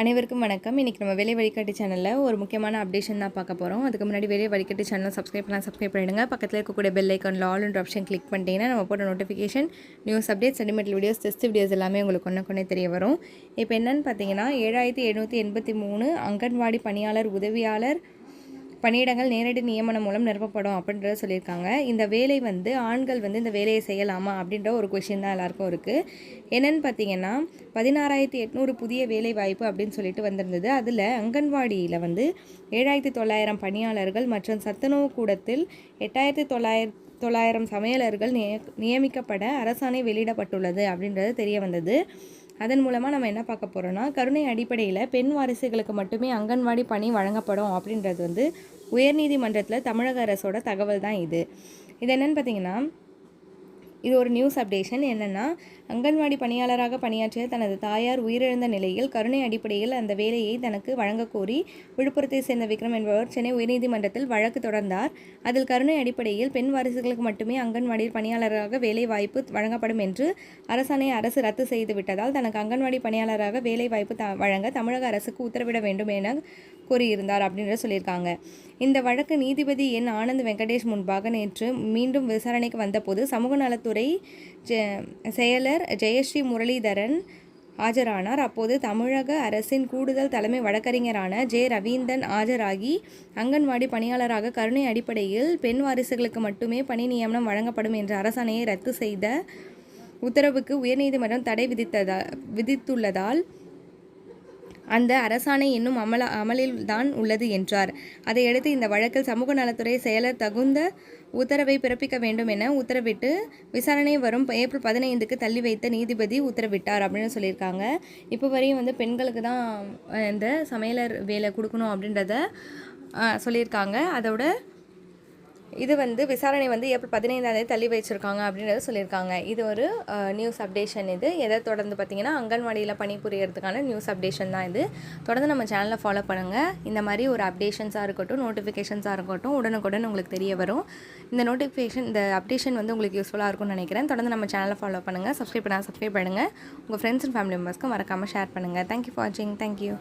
அனைவருக்கும் வணக்கம். இன்றைக்கி நம்ம வேலை வழிகாட்டி சேனலில் ஒரு முக்கியமான அப்டேஷன் தான் பார்க்க போகிறோம் அதுக்கு முன்னாடி வேலை வழிகாட்டி சேனல் சப்ஸ்கிரைப் பண்ணலாம் சப்ஸ்கிரைப் பண்ணிடுங்க. பக்கத்தில் இருக்கக்கூடிய பெல் ஐக்கானில் ஆல் அண்ட் ஆப்ஷன் கிளிக் பண்ணிட்டீங்கன்னா நம்ம போட்ட notification news update sentimental videos test videos எல்லாமே உங்களுக்கு ஒன்று கொண்டே தெரிய வரும். இப்போ என்னென்னு பார்த்தீங்கன்னா ஏழாயிரத்தி எழுநூற்றி எண்பத்தி மூணு அங்கன்வாடி பணியாளர் உதவியாளர் பணியிடங்கள் நேரடி நியமனம் மூலம் நிரப்பப்படும் அப்படின்றத சொல்லியிருக்காங்க. இந்த வேலை வந்து ஆண்கள் வந்து இந்த வேலையை செய்யலாமா அப்படின்ற ஒரு கொஷின் தான் எல்லாருக்கும் இருக்குது என்னென்னு பார்த்தீங்கன்னா பதினாறாயிரத்தி எட்நூறு புதிய வேலை வாய்ப்பு அப்படின்னு சொல்லிட்டு வந்திருந்தது. அதில் அங்கன்வாடியில் வந்து ஏழாயிரத்தி தொள்ளாயிரம் பணியாளர்கள் மற்றும் சத்துணவு கூடத்தில் எட்டாயிரத்தி தொள்ளாயிரத்தி தொள்ளாயிரம் சமையலர்கள் நிய நியமிக்கப்பட அரசாணை வெளியிடப்பட்டுள்ளது அப்படின்றது தெரிய வந்தது. அதன் மூலமாக நம்ம என்ன பார்க்க போகிறோன்னா கருணை அடிப்படையில் பெண் வாரிசுகளுக்கு மட்டுமே அங்கன்வாடி பணி வழங்கப்படும் அப்படின்றது வந்து உயர்நீதிமன்றத்தில் தமிழக அரசோட தகவல் தான் இது. இது என்னென்னு பார்த்தீங்கன்னா இது ஒரு நியூஸ் அப்டேஷன் என்னென்னா அங்கன்வாடி பணியாளராக பணியாற்றிய தனது தாயார் உயிரிழந்த நிலையில் கருணை அடிப்படையில் அந்த வேலையை தனக்கு வழங்கக் கோரி விழுப்புரத்தை சேர்ந்த விக்ரம் என்பவர் சென்னை உயர்நீதிமன்றத்தில் வழக்கு தொடர்ந்தார். அதில் கருணை அடிப்படையில் பெண் வாரிசுகளுக்கு மட்டுமே அங்கன்வாடி பணியாளராக வேலை வாய்ப்பு வழங்கப்படும் என்று அரசாணை அரசு ரத்து செய்து விட்டதால் தனக்கு அங்கன்வாடி பணியாளராக வேலை வாய்ப்பு த வழங்க தமிழக அரசுக்கு உத்தரவிட வேண்டும் என கூறியிருந்தார் அப்படின்ற சொல்லியிருக்காங்க. இந்த வழக்கு நீதிபதி என். ஆனந்த் வெங்கடேஷ் முன்பாக நேற்று மீண்டும் விசாரணைக்கு வந்தபோது சமூக நலத்துறை செயலர் ஜெயஸ்ரீ முரளிதரன் ஆஜரானார். அப்போது தமிழக அரசின் கூடுதல் தலைமை வழக்கறிஞரான ஜே. ரவீந்தன் ஆஜராகி அங்கன்வாடி பணியாளராக கருணை அடிப்படையில் பெண் வாரிசுகளுக்கு மட்டுமே பணி நியமனம் வழங்கப்படும் என்ற அரசாணையை ரத்து செய்த உத்தரவுக்கு உயர்நீதிமன்றம் தடை விதித்ததா விதித்துள்ளதால் அந்த அரசாணை இன்னும் அமல அமலில் தான் உள்ளது என்றார். அதையடுத்து இந்த வழக்கில் சமூக நலத்துறை செயலர் தகுந்த உத்தரவை பிறப்பிக்க வேண்டும் என உத்தரவிட்டு விசாரணை வரும் ஏப்ரல் பதினைந்துக்கு தள்ளி வைத்த நீதிபதி உத்தரவிட்டார் அப்படின்னு சொல்லியிருக்காங்க. இப்போ வரையும் வந்து பெண்களுக்கு தான் இந்த சமையலர் வேலை கொடுக்கணும் அப்படின்றத சொல்லியிருக்காங்க. அதோட இது வந்து விசாரணை வந்து ஏப்ரல் பதினைந்தாம் தேதி தள்ளி வச்சுருக்காங்க அப்படின்றத சொல்லியிருக்காங்க. இது ஒரு நியூஸ் அப்டேஷன் இது. எதை தொடர்ந்து பார்த்தீங்கன்னா அங்கன்வாடியில் பணிபுரியறதுக்கான நியூஸ் அப்டேஷன் தான் இது. தொடர்ந்து நம்ம சேனலை ஃபாலோ பண்ணுங்கள் இந்த மாதிரி ஒரு அப்டேஷன்ஸாக இருக்கட்டும் நோட்டிஃபிகேஷன்ஸாக இருக்கட்டும் உடனுக்குடன் உங்களுக்கு தெரிய வரும். இந்த நோட்டிஃபிகேஷன் இந்த அப்டேஷன் வந்து உங்களுக்கு யூஸ்ஃபுல்லாக இருக்கும்னு நினைக்கிறேன். தொடர்ந்து நம்ம சேனலை ஃபாலோ பண்ணுங்கள் சப்ஸ்கிரைப் பண்ணால் சப்ஸ்கிரைப் பண்ணுங்கள் உங்கள் ஃப்ரெண்ட்ஸ் அண்ட் ஃபேமிலி மெம்பர்ஸ்க்கும் மறக்காமல் ஷேர் பண்ணுங்கள் தேங்க்யூ ஃபார் வாட்சிங் தேங்க்யூ